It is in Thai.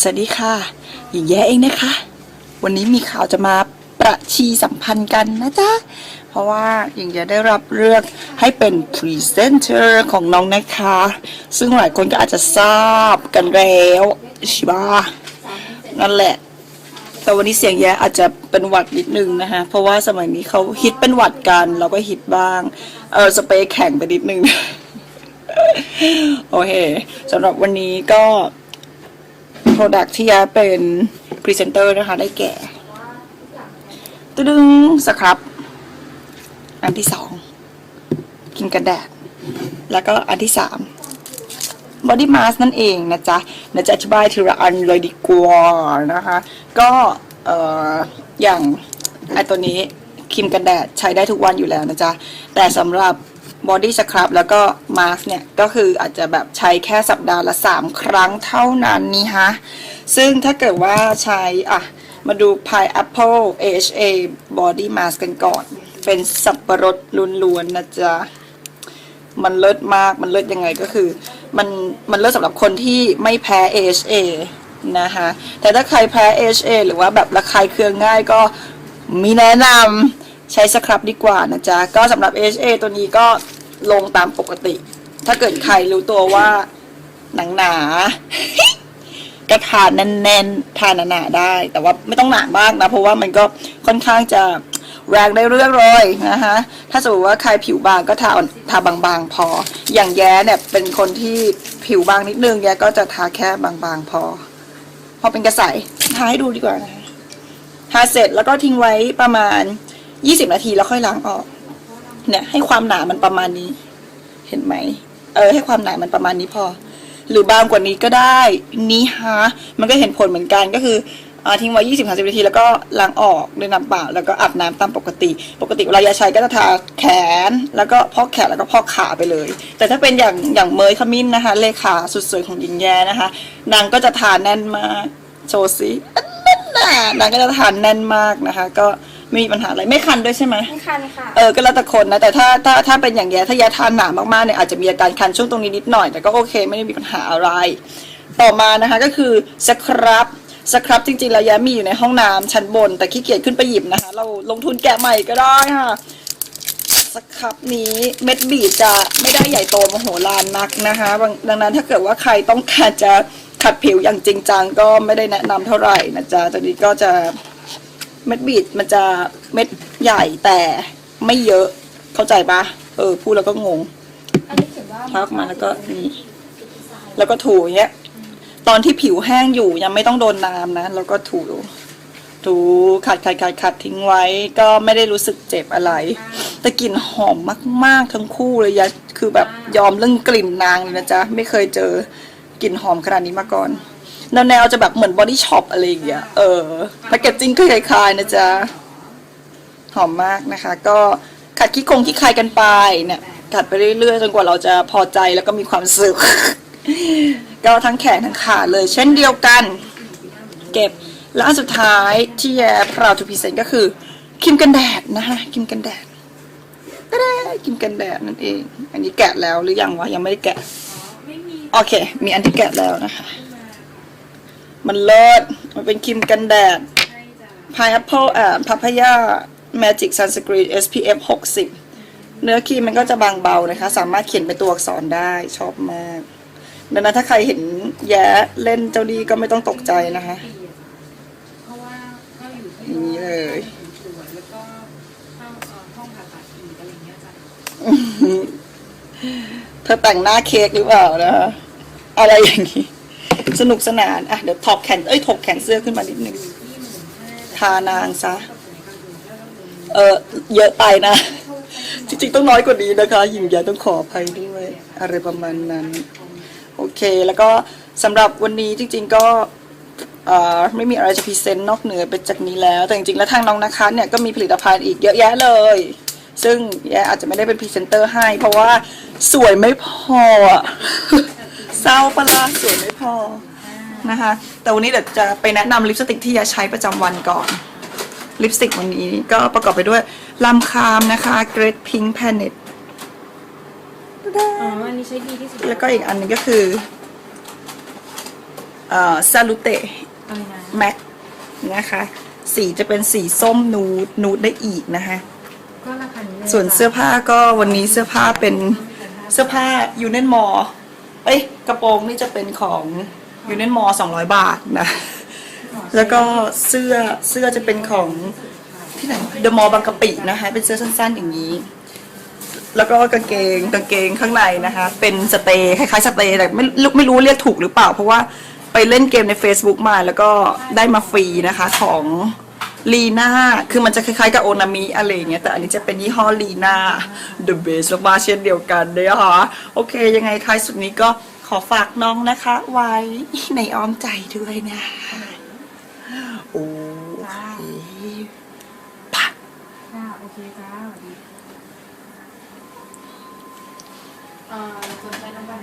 สวัสดีค่ะหญิงแย้เองนะคะ วันนี้มีข่าวจะมาประชีสัมพันธ์กันนะจ๊ะ เพราะว่าหญิงแย้ได้รับเลือกให้เป็นพรีเซนเตอร์ของน้องนะคะ ซึ่งหลายคนก็อาจจะทราบกันแล้วใช่ปะนั่นแหละ แต่วันนี้เสียงแย่อาจจะเป็นหวัดนิดนึงนะคะ เพราะว่าสมัยนี้เขาฮิตเป็นหวัดกัน เราก็ฮิตบ้าง เออสเปรย์แข็งไปนิดนึง โอเคสำหรับวันนี้ก็ Product ที่ยาเป็นพรีเซนเตอร์นะคะ ได้แก่ตึ้งสครับ อันที่สองกินกันแดด แล้วก็อันที่สามบอดี้มาสนั่นเองนะจ๊ะเดี๋ยวจะอธิบายทีละอันเลยดีกว่านะคะ ก็เอ่ออย่างไอตัวนี้ครีมกันแดดใช้ได้ทุกวันอยู่แล้วนะจ๊ะ แต่สำหรับ บอดี้สครับแล้วก็มาสเนี่ย ก็คืออาจจะแบบใช้แค่สัปดาห์ละ 3 ครั้งเท่านั้นนี่ฮะ ซึ่งถ้าเกิดว่าใช้ อะ มาดู Pineapple AHA Body Mask กันก่อน เป็นสับปะรดล้วนๆนะจ๊ะ มันเลิศมากมันเลิศยังไงก็คือ มันมันเลิศสำหรับคนที่ไม่แพ้ AHA นะคะแต่ถ้าใครแพ้ AHA หรือว่าแบบระคายเคืองง่ายก็มีแนะนำใช้สครับดีกว่านะจ๊ะ ก็สำหรับ AHA ตัวนี้ก็ ลงตามปกติ ถ้าเกิดใครรู้ตัวว่า หนังหนา ก็ทานแน่นๆทานหนาๆได้ แต่ว่าไม่ต้องหนามากนะ เพราะว่ามันก็ค่อนข้างจะแรงได้เรื่องเลยนะคะถ้าสมมติว่าใครผิวบางก็ทาทาบางๆพอ อย่างแย้เนี่ยเป็นคนที่ผิวบางนิดนึงแย้ก็จะทาแค่บางๆพอ พอเป็นกระใสทาให้ดูดีกว่านะคะทาเสร็จแล้วก็ทิ้งไว้ประมาณ 20 นาทีแล้วค่อยล้างออก เนี่ยให้ความหนามันประมาณนี้ เห็นไหม เออ ให้ความหนามันประมาณนี้พอ หรือบางกว่านี้ก็ได้ นี่ฮะ มันก็เห็นผลเหมือนกันก็คืออาทิ้งไว้20 30นาที แล้วก็ล้างออกด้วยน้ำเปล่า แล้วก็อาบน้ำตามปกติ ปกติเวลายาใช้ก็จะทาแขน แล้วก็พอกแขนแล้วก็พอกขาไปเลย แต่ถ้าเป็นอย่างอย่างเมยขมิ้นนะคะ เลขาสุดสวยของหญิงแย้นะคะ นางก็จะทาแน่นมาก โชว์ซิอันนั่นน่ะนางก็จะทานแน่นมากนะคะ ก็ ไม่มีปัญหาอะไรไม่คันด้วยใช่ไหมไม่คันค่ะ เออก็แล้วแต่คนนะแต่ถ้าถ้าถ้าเป็นอย่างแย่ถ้าแย่ทานหนามากๆเนี่ยอาจจะมีอาการคันช่วงตรงนี้นิดหน่อย แต่ก็โอเคไม่ได้มีปัญหาอะไร ต่อมานะคะก็คือสครับสครับจริงๆแล้วแย้มีอยู่ในห้องน้ำชั้นบน แต่ขี้เกียจขึ้นไปหยิบนะคะ เราลงทุนแกะใหม่ก็ได้ค่ะสครับนี้เม็ดบีดจะไม่ได้ใหญ่โตมโหฬารนักนะคะบางดังนั้นถ้าเกิดว่าใครต้องการจะขัดผิวอย่างจริงจังก็ไม่ได้แนะนำเท่าไหร่นะจ๊ะตัวนี้ก็จะ เม็ดบีดมันจะเม็ดใหญ่แต่ไม่เยอะเข้าใจปะเออ พูดแล้วก็งงอันนี้เขียนว่าพักมาแล้วก็นี่แล้วก็ถูอย่างเงี้ย ตอนที่ผิวแห้งอยู่ยังไม่ต้องโดนน้ำนะแล้วก็ถูถูขัดขัดขัดขัดทิ้งไว้ก็ไม่ได้รู้สึกเจ็บอะไร แต่กลิ่นหอมมาก ๆ ทั้งคู่เลยยะคือแบบยอมเรื่องกลิ่นนางเลยนะจ๊ะ ไม่เคยเจอกลิ่นหอมขนาดนี้มาก่อน แนวแนวๆจะแบบเหมือนบอดี้ช็อปอะไรอย่างเงี้ย เออแพคเกจจิ้งก็คล้ายๆนะจ๊ะ หอมมากนะคะ ก็ขัดขี้คงขี้ใครกันไปเนี่ยขัดไปเรื่อยๆจนกว่าเราจะพอใจแล้วก็มีความสุข ก็ทั้งแขนทั้งขาเลย เช่นเดียวกัน เก็บแล้วอันสุดท้ายที่แย่พราวทูพิเศษก็คือครีมกันแดดนะคะครีมกันแดดก็ได้ครีมกันแดดนั่นเอง อันนี้แกะแล้วหรือยังวะยังไม่ได้แกะไม่มีโอเค มีอันที่แกะแล้วนะคะ มันเลิศมันเป็นครีมกันแดด Pineapple อ่า Papaya Magic Sunscreen SPF 60 เนื้อครีมมันก็จะบางเบานะคะ สามารถเขียนเป็นตัวอักษรได้ชอบมากดังนั้นถ้าใครเห็นแย้เล่นเจ้าดีก็ไม่ต้องตกใจนะคะเพราะว่าก็อยู่อที่ย่างนี้เลยตรวจแล้วก็เข้าเอ่อห้องผ่าตัดอีกอะไรเงี้ยจ้ะเธอแต่งหน้าเค้กหรือเปล่านะคะอะไรอย่างนี้ สนุกสนานอะเดี๋ยวถอดแขนเอ้ยถกแขนเสื้อขึ้นมานิดนึงทานางซะเออเยอะไปนะ จริงๆต้องน้อยกว่านี้นะคะ หญิงแย้ต้องขออภัยด้วย อะไรประมาณนั้น โอเค แล้วก็สำหรับวันนี้จริง ๆ ก็อ่อไม่มีอะไรจะพรีเซนต์นอกเหนือไปจากนี้แล้ว แต่จริงๆ แล้วทางน้องนะคะเนี่ยก็มีผลิตภัณฑ์อีกเยอะแยะเลย ซึ่งแย่อาจจะไม่ได้เป็นพรีเซนเตอร์ให้ เพราะว่าสวยไม่พออะ เศร้าปะล่ะสวยไม่พอนะคะ แต่วันนี้เดี๋ยวจะไปแนะนำลิปสติกที่ยาใช้ประจำวันก่อน ลิปสติกวันนี้ก็ประกอบไปด้วยลำคามนะคะ Great Pink Planet อ๋ออันนี้ใช้ดีที่สุดแล้วก็อีกอันหนึงก็คือเอ่อซาลูเตอะไรนะแม็กนะคะ สีจะเป็นสีส้มนูดนูดได้อีกนะคะ ก็ราคานี้เลยส่วนเสื้อผ้าก็วันนี้เสื้อผ้าเป็นเสื้อผ้ายูเน m มอ เอ้ยกระโปรงนี่จะเป็นของยูเน m มอสองร้อยบาทนะ แล้วก็เสื้อเสื้อจะเป็นของที่ไหนเดอะมอลล์บางกะปินะคะ เป็นเสื้อสั้นๆอย่างนี้ แล้วก็กางเกงกางเกงข้างในนะคะ เป็นสเตย์คล้ายๆสเตย์แต่ไม่รู้ไม่รู้เรียกถูกหรือเปล่า เพราะว่าไปเล่นเกมใน Facebook มาแล้วก็ได้มาฟรีนะคะของ ลีน่าคือมันจะคล้ายๆกับโอนามิอะไรเงี้ยแต่อันนี้จะเป็นยี่ห้อลีน่า The Best มากๆเช่นเดียวกันเลยนะคะโอเค ยังไงท้ายสุดนี้ก็ขอฝากน้องนะคะ ไว้ในอ้อมใจด้วยนะโอ้เคปะโอเคจ้าสวัสดีเอ่อสนใจน้ำมัน